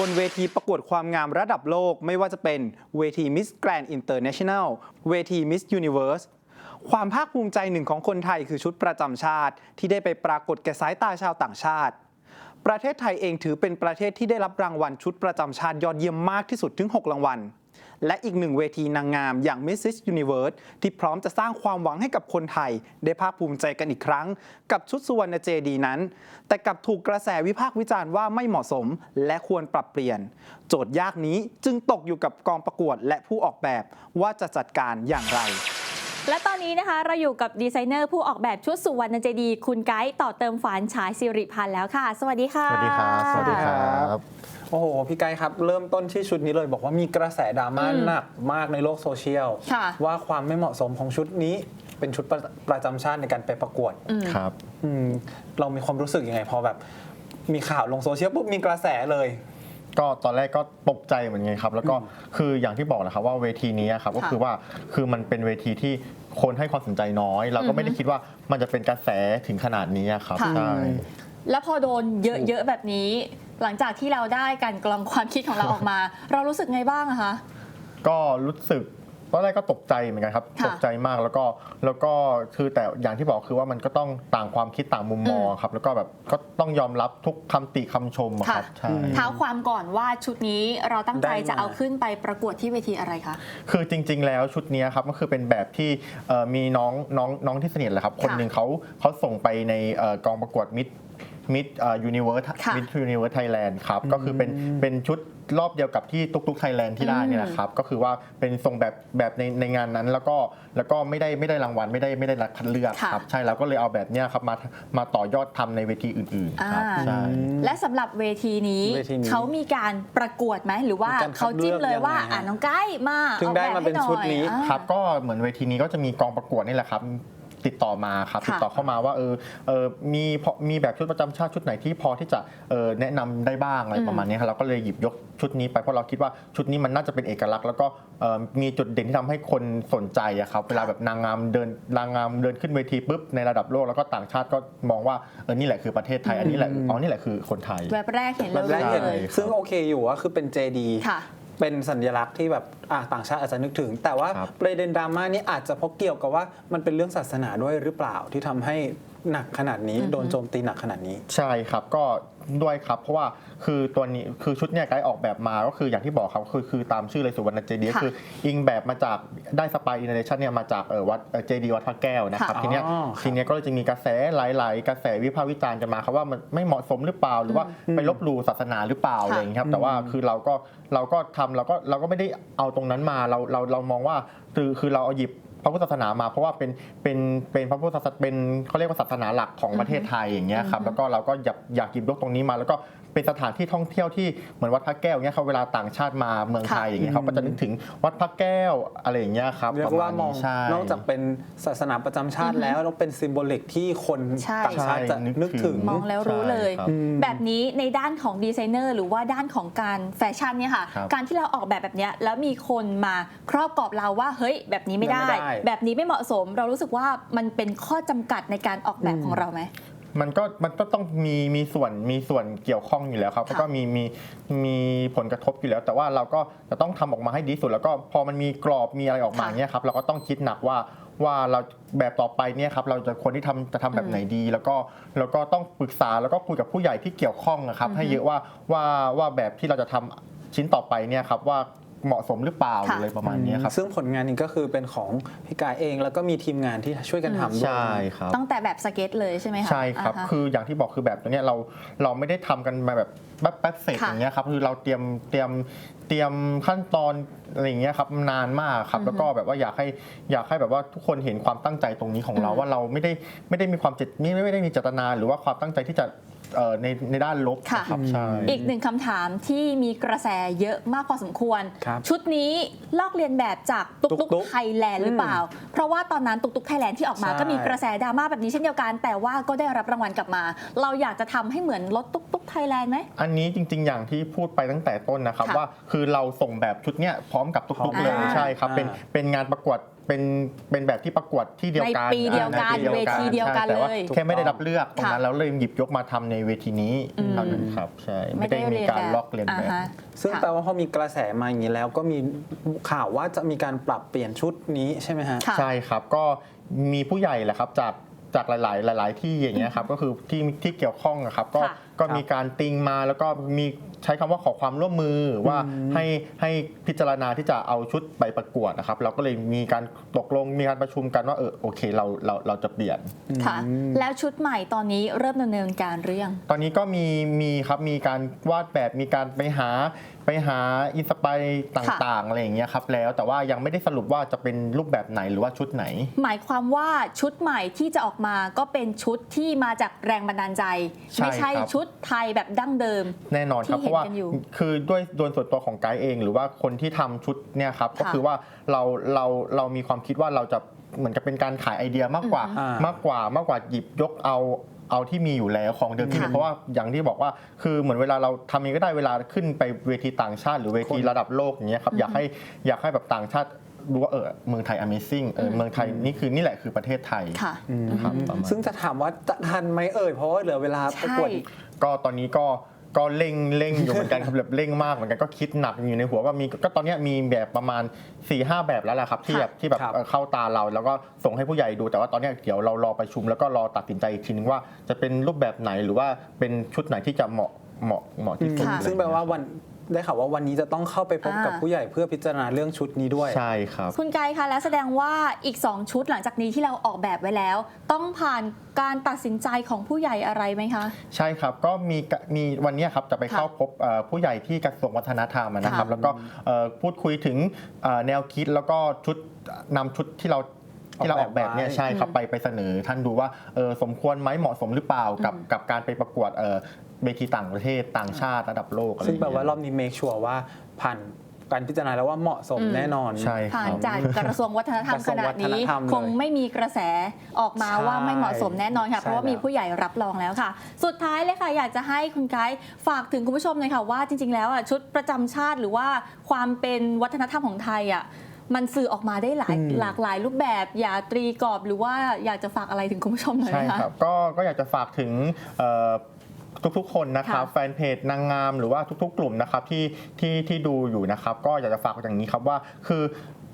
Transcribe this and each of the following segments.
บนเวทีประกวดความงามระดับโลกไม่ว่าจะเป็นเวที Miss Grand International เวที Miss Universe ความภาคภูมิใจหนึ่งของคนไทยคือชุดประจำชาติ ที่ได้ไปปรากฏแก่สายตาชาวต่างชาติ ประเทศไทยเองถือเป็นประเทศที่ได้รับรางวัลชุดประจำชาติยอดเยี่ยมมากที่สุดถึง 6 รางวัล และอีกหนึ่งเวทีนางงามอย่าง Mrs. Universe ที่พร้อมจะสร้างความหวังให้กับคนไทย ได้ภาคภูมิใจกันอีกครั้ง กับชุดสุวรรณเจดีย์นั้น แต่กลับถูกกระแสวิพากษ์วิจารณ์ว่าไม่เหมาะสม และควรปรับเปลี่ยน โจทย์ยากนี้จึงตกอยู่กับกองประกวดและผู้ออกแบบว่าจะจัดการอย่างไรและตอนนี้นะคะเราอยู่กับดีไซเนอร์ผู้ออกแบบชุดสุวรรณเจดีย์คุณไกด์ต่อเติมฝันฉายสิริพันธ์แล้วค่ะ สวัสดีค่ะ สวัสดีครับ สวัสดีครับ โอ้โห พี่ไกด์ครับ เริ่มต้นที่ชุดนี้เลย บอกว่ามีกระแสดราม่าอืมหนักมากในโลกโซเชียล ค่ะ ว่าความไม่เหมาะสมของชุดนี้ เป็นชุดประประจำชาติในการไปประกวดอืมครับ อืมเรามีความรู้สึกยังไงพอแบบ มีข่าวลงโซเชียลปุ๊บมีกระแสเลย ก็ตอนแรกก็ตกใจเหมือนกันครับ แล้วก็คืออย่างที่บอกนะครับว่าเวทีนี้ครับก็คือว่าคือมันเป็นเวทีที่คนให้ความสนใจน้อย เราก็ไม่ได้คิดว่ามันจะเป็นกระแสถึงขนาดนี้ครับค่ะ ใช่ แล้วพอโดนเยอะๆแบบนี้ หลังจากที่เราได้การกรองความคิดของเราออกมา เรารู้สึกไงบ้างอะคะก็รู้สึกตอนแรกก็ตกใจเหมือนกันครับค่ะตกใจมากแล้วก็แล้วก็คือแต่อย่างที่บอกคือว่ามันก็ต้องต่างความคิดต่างมุมมองครับ แล้วก็แบบก็ต้องยอมรับทุกคำติคำชมอะครับค่ะใช่เท้าความก่อนว่าชุดนี้เราตั้งใจได้มาจะเอาขึ้นไปประกวดที่เวทีอะไรคะคือจริง ๆ แล้วชุดเนี้ยครับก็คือเป็นแบบที่เอ่อมีน้องน้องน้องที่สนิทแหละครับ คนหนึ่งเขาเขาส่งไปในเอ่อกองประกวดมิด มิดยูนิเวิร์สค่ะมิดยูนิเวิร์สไทยแลนด์ครับก็คือเป็นเป็นชุดรอบเดียวกับที่ตุกตุกไทยแลนด์ที่ได้เนี่ยแหละครับก็คือว่าเป็นส่งแบบแบบในในงานนั้นแล้วก็แล้วก็ไม่ได้ไม่ได้รางวัลไม่ได้ไม่ได้รับคัดเลือกค่ะครับใช่แล้วก็เลยเอาแบบเนี้ยครับมามาต่อยอดทำในเวทีอื่นๆครับอ่าใช่และสำหรับเวทีนี้เวทีนี้เขามีการประกวดไหมหรือว่ามีการคัดเขาจิ้มเลยว่าเลือกยังไงฮะอ่าน้องไก่มาถึงออกได้แบบมาเป็นให้หอยชุดนี้อ่าครับก็เหมือนเวทีนี้ก็จะมีกองประกวดนี่แหละครับ ติดต่อมาครับค่ะติดต่อเข้ามาว่าเออเออมีพอมีแบบชุดประจำชาติชุดไหนที่พอที่จะเออแนะนำได้บ้างอะไรอืมประมาณนี้ครับเราก็เลยหยิบยกชุดนี้ไปเพราะเราคิดว่าชุดนี้มันน่าจะเป็นเอกลักษณ์ แล้วก็เอ่อมีจุดเด่นที่ทำให้คนสนใจอะครับเวลาแบบนางงามเดินนางงามเดินขึ้นเวทีปุ๊บในระดับโลกแล้วก็ต่างชาติก็มองว่าเออนี่แหละคือประเทศไทยอันนี้แหละอ๋อนี่แหละคือคนไทยแวบแรกเห็นแบบแรกเห็นเลย ซึ่งโอเคอยู่ว่าคือเป็นเจดีค่ะ เป็นสัญลักษณ์ที่แบบอะต่างชาติอาจจะนึกถึง แต่ว่าครับ ประเด็นดราม่านี้อาจจะเพราะเกี่ยวกับว่ามันเป็นเรื่องศาสนาด้วยหรือเปล่าที่ทำให้ หนักขนาดนี้อือฮึโดนโจมตีหนักขนาดนี้ ใช่ครับก็ด้วยครับ เพราะว่าคือตัวนี้คือชุดเนี่ยไกด์ออกแบบมาก็คืออย่างที่บอกครับคือคือตามชื่อเลยสุวรรณเจดีย์ค่ะคืออิงแบบมาจากได้สปายอินเนชั่นเนี่ยมาจากเออวัดเจดีย์วัดพระแก้วนะครับค่ะทีเนี้ยอ๋อครับทีเนี้ยก็เลยจะมีกระแสหลาย ๆ กระแสวิพากษ์วิจารณ์กันมาครับว่ามันไม่เหมาะสมหรือเปล่า หรือว่าไปลบหลู่ศาสนาหรือเปล่าค่ะอะไรอย่างเงี้ยครับแต่ว่าคือเราก็เราก็ทำเราก็เราก็ไม่ได้เอาตรงนั้นมาเราเราเรามองว่าคือคือเราเอาหยิบ พระพุทธศาสนามาเพราะว่าเป็นเป็นเป็นพระพุทธศาสนาเป็นเขาเรียกว่าศาสนาหลักของประเทศไทยอย่างเงี้ยครับแล้วก็เราก็อยากอยากหยิบยกตรงนี้มาแล้วก็เป็นสถานที่ท่องเที่ยวที่เหมือนวัดพระแก้วเงี้ยเขาเวลาต่างชาติมาเมืองไทยอย่างเงี้ยเขาก็จะนึกถึงวัดพระแก้วอะไรอย่างเงี้ยครับเรียปกระว่ามาณมองนี้ใช่นอกจากเป็นศาสนาประจำชาติแล้วต้องเป็นซิมโบลิกที่คนใช่ต่างชาติจะใช่นึกนึกถึงถึมองแล้วรู้เลยใช่ครับแบบนี้ในด้านของดีไซเนอร์หรือว่าด้านของการแฟชั่นเนี่ยค่ะครับการที่เราออกแบบแบบเนี้ยแล้วมีคนมาครอบกรอบเราว่าเฮ้ย แบบนี้ไม่ได้ไม่ได้แบบนี้ไม่เหมาะสม เรารู้สึกว่ามันเป็นข้อจำกัดในการออกแบบของเราไหม มันก็มันก็ต้องมีมีส่วนมีส่วนเกี่ยวข้องอยู่แล้วครับค่ะแล้วก็มีมีมีผลกระทบอยู่แล้ว แต่ว่าเราก็จะต้องทำออกมาให้ดีที่สุด แล้วก็พอมันมีกรอบมีอะไรออกมาค่ะเนี่ยครับเราก็ต้องคิดหนักว่าว่าเราแบบต่อไปเนี่ยครับเราจะคนที่ทำจะทำแบบไหนดี แล้วก็แล้วก็ต้องปรึกษาแล้วก็คุยกับผู้ใหญ่ที่เกี่ยวข้องนะครับอือฮึให้เยอะว่าว่าว่าแบบที่เราจะทำชิ้นต่อไปเนี่ยครับว่า เหมาะสมหรือเปล่าหรืออะไรประมาณเนี้ยครับ ซึ่งผลงานนี้ก็คือเป็นของพี่กายเองแล้วก็มีทีมงานที่ช่วยกันทำด้วย ใช่ครับ ตั้งแต่แบบสเก็ตเลยใช่ไหมคะใช่ครับ อ่าฮะ คืออย่างที่บอกคือแบบตัวเนี้ยเราเราไม่ได้ทำกันมาแบบแป๊บแป๊บเสร็จค่ะอย่างเงี้ยครับคือเราเตรียมเตรียมเตรียมขั้นตอนอะไรอย่างเงี้ยครับนานมากครับ แล้วก็แบบว่าอยากให้อยากให้แบบว่าทุกคนเห็นความตั้งใจตรงนี้ของเราอืมว่าเราไม่ได้ไม่ได้มีความเจตไม่ไม่ได้มีเจตนาหรือว่าความตั้งใจที่จะ เอ่อในในด้านลบค่ะ นะครับใช่ อีกหนึ่งคำถามที่มีกระแสเยอะมากพอสมควร ครับชุดนี้ลอกเลียนแบบจากตุกตุ๊ตุกกตุ๊กไทยแลนด์หรือเปล่า เพราะว่าตอนนั้นตุกตุกไทยแลนด์ที่ออกมาใช่ ก็มีกระแสดราม่าแบบนี้เช่นเดียวกัน แต่ว่าก็ได้รับรางวัลกลับมา เราอยากจะทำให้เหมือนรถตุกตุกไทยแลนด์ไหม อันนี้จริง ๆ อย่างที่พูดไปตั้งแต่ต้นนะครับค่ะว่าคือเราส่งแบบชุดเนี้ยพร้อมกับพร้อทุกมๆเลยอ่าใช่ครับ เป็นอ่าเป็นงานประกวด เป็นเป็นแบบที่ประกวดที่เดียวกันในปีเดียวกันอ่าในปีเวทีเดียวกันใช่แต่าเลยแค่ไม่ได้รับเลือกตรงนั้นค่ะแล้วเลยหยิบยกมาทำในเวทีนี้อืม เท่านั้นครับใช่ไม่ได้มีการลอกเลียนแบบาฮะซึ่งค่ะแปลว่าพอมีกระแสมาอย่างนี้แล้วก็มีข่าวว่าจะมีการปรับเปลี่ยนชุดนี้ใช่ไหมฮะ ค่ะ ใช่ครับ ก็มีผู้ใหญ่แหละครับจาก จากหลาย ๆ หลาย ๆ ที่อย่างเงี้ยครับก็คือที่ที่เกี่ยวข้องอะครับก็ค่ะก็มีการติงมาแล้วก็มีใช้คำว่าขอความร่วมมือว่าให้ให้พิจารณาที่จะเอาชุดไปประกวดนะครับเราก็เลยมีการตกลงมีการประชุมกันว่าเออโอเคเราเราเราจะเปลี่ยน ค่ะ แล้วชุดใหม่ตอนนี้เริ่มดำเนินการหรือยัง ตอนนี้ก็มีมีครับมีการวาดแบบมีการไปหาไปหาอินสปายต่างๆอะไรอย่างเงี้ยครับแล้วแต่ว่ายังไม่ได้สรุปว่าจะเป็นรูปแบบไหนหรือว่าชุดไหน หมายความว่าชุดใหม่ที่จะออกมาก็เป็นชุดที่มาจากแรงบันดาลใจ ใช่ไม่ใช่ครับ ชุดไทยแบบดั้งเดิม แน่นอนครับที่เพราะว่าเห็นกันอยู่คือด้วยโดยส่วนตัวของไกด์เอง หรือว่าคนที่ทำชุดเนี่ยครับก็ค่ะคือว่าเราเราเรามีความคิดว่าเราจะเหมือนกับเป็นการขายไอเดียมากกว่าอืมมากกว่ามากกว่าหยิบยกเอาเอาที่มีอยู่แล้วของเดิมที่มีค่ะเพราะว่าอย่างที่บอกว่าคือเหมือนเวลาเราทำเองก็ได้เวลาขึ้นไปเวทีต่างชาติ หรือเวทีคน ระดับโลกอย่างเงี้ยครับอยากให้อยากให้แบบต่างชาติ รู้ว่าเออเมืองไทย Amazing เออเมืองไทยนี่คือนี่แหละคือประเทศไทยค่ะครับประมาณซึ่งจะถามว่าจะทันไหมเอ่ยเพราะว่าเหลือเวลาประกวดใช่อีก ก็ตอนนี้ก็ก็เร่งเร่งอยู่เหมือนกันครับแบบเร่งมากเหมือนกันก็คิดหนักอยู่ในหัวว่ามีก็ตอนเนี้ยมีแบบประมาณ4ีหแบบแล้วแหละครับที่ค่ะแบบที่แบบครับเอ่อเข้าตาเรา แล้วก็ส่งให้ผู้ใหญ่ดูแต่ว่าตอนเนี้ยเดี๋ยวเรารอประชุม แล้วก็รอตัดสินใจอีกทีนึงว่าจะเป็นรูปแบบไหนหรือว่าเป็นชุดไหนที่จะเหมาะเหมาะเหมาะที่สุดค่ะอะไรซึ่งแปลว่าวัน ได้ข่าวว่าวันนี้จะต้องเข้าไปพบกับอ่าผู้ใหญ่เพื่อพิจารณาเรื่องชุดนี้ด้วย ใช่ครับ คุณไกด์คะแล้วแสดงว่าอีก 2 ชุดหลังจากนี้ที่เราออกแบบไว้แล้ว ต้องผ่านการตัดสินใจของผู้ใหญ่อะไรไหมคะ ใช่ครับก็มีกะมีวันเนี้ยครับจะไปค่ะเข้าพบเอ่อผู้ใหญ่ที่กระทรวงวัฒนธรรมอะนะครับค่ะแล้วก็เอ่อพูดคุยถึงเอ่อแนวคิดแล้วก็ชุดนำชุดที่เราที่เราออกแบบเนี่ยออกแบบไว้ใช่ครับไปไปเสนอท่านดูว่าเออสมควรไหมเหมาะสมหรือเปล่ากับกับการไปประกวดเอ่อ เวทีต่างประเทศต่างชาติระดับโลกอะไรอซึ่งย่างแปลเงี้ว่ารอบนี้เมคชัวร์ว่าผ่านการพิจารณาแล้วว่าเหมาะสมอืมแน่นอน ใช่คผ่ารันบจากกระทรวงวัฒนธรรมกระทขรวงนาวัดฒนนี้ธรรมเลยคงไม่มีกระแสออกมาใช่ว่าไม่เหมาะสมแน่นอนค่ะใช่เพราะว่ามีแล้วผู้ใหญ่รับรองแล้วค่ะ สุดท้ายเลยค่ะ อยากจะให้คุณไกด์ฝากถึงคุณผู้ชมหน่อยค่ะว่าจริง ๆ แล้วอะชุดประจำชาติหรือว่าความเป็นวัฒนธรรมของไทยอะมันสื่อออกมาได้หลายอืมหลากหลายรูปแบบ อย่าตรีกรอบหรือว่าอยากจะฝากอะไรถึงคุณผู้ชมหน่อยใช่ไหมคะครับก็ก็อยากจะฝากถึงเอ่อ ทุกๆคนนะครับค่ะแฟนเพจนางงามหรือว่าทุก ๆ กลุ่มนะครับที่ที่ที่ดูอยู่นะครับ ก็อยากจะฝากอย่างนี้ครับว่าคือ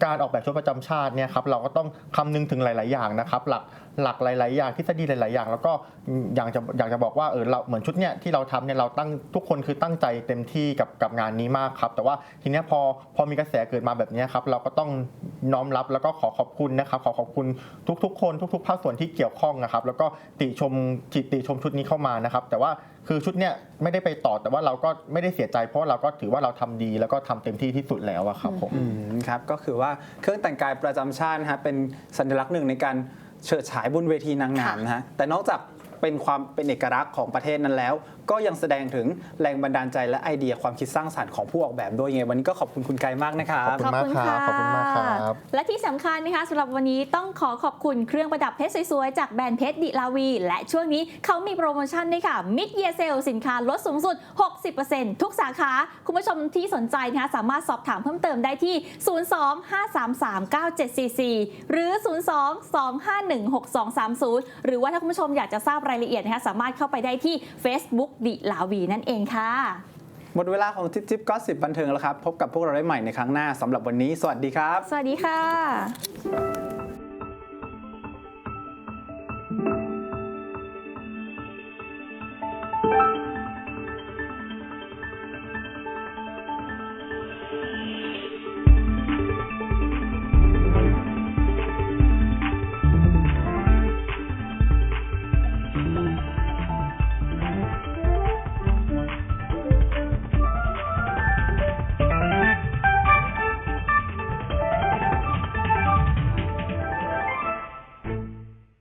การออกแบบชุดประจำชาติเนี่ยครับเราก็ต้องคำนึงถึงหลาย ๆ อย่างนะครับ หลัก หลักหลาย ๆ อย่างทฤษฎีหลาย ๆ อย่าง แล้วก็อยากจะอยากจะบอกว่าเออเราเหมือนชุดเนี่ยที่เราทำเนี่ยเราตั้งทุกคนคือตั้งใจเต็มที่กับกับงานนี้มากครับ แต่ว่าทีเนี้ยพอพอมีกระแสเกิดมาแบบนี้ครับเราก็ต้องน้อมรับแล้วก็ขอขอบคุณนะครับขอขอบคุณทุก ๆ คนทุก ๆ ภาคส่วนที่เกี่ยวข้องนะครับ แล้วก็ติชมติติชมชุดนี้เข้ามานะครับ แต่ว่าคือชุดเนี่ยไม่ได้ไปต่อแต่ว่าเราก็ไม่ได้เสียใจ เพราะเราก็ถือว่าเราทำดีแล้วก็ทำเต็มที่ที่สุดแล้วอะครับผมครับก็คือว่าเครื่องแต่งกายประจำชาตินะฮะเป็นสัญลักษณ์หนึ่งในการ เฉิดฉายบนเวทีนางงามนะฮะแต่นอกจาก เป็นความเป็นเอกลักษณ์ของประเทศนั้นแล้ว ก็ยังแสดงถึงแรงบันดาลใจและไอเดียความคิดสร้างสรรค์ของผู้ออกแบบด้วยยังไงวันนี้ก็ขอบคุณคุณไกรมากนะครับ ขอบคุณมากครับขอบคุณมากครับ และที่สำคัญนะคะสำหรับวันนี้ต้องขอขอบคุณเครื่องประดับเพชรสวยๆ จากแบรนด์เพชรดิลาวี และช่วงนี้เขามีโปรโมชั่นด้วยค่ะมิดเยเซลสินค้าลดสูงสุด 60%ทุกสาขา คุณผู้ชมที่สนใจนะคะสามารถสอบถามเพิ่มเติมได้ที่ 02-533-9744 หรือ 02-251-6230 หรือว่าถ้าคุณผู้ชมอยากจะทราบรายละเอียดนะคะสามารถเข้าไปได้ที่ Facebook ดิลาวีนั่นเองค่ะ หมดเวลาของจิ๊บจิ๊บก็สิบบันเทิงแล้วครับ พบกับพวกเราได้ใหม่ในครั้งหน้าสำหรับวันนี้ สวัสดีครับ สวัสดีค่ะ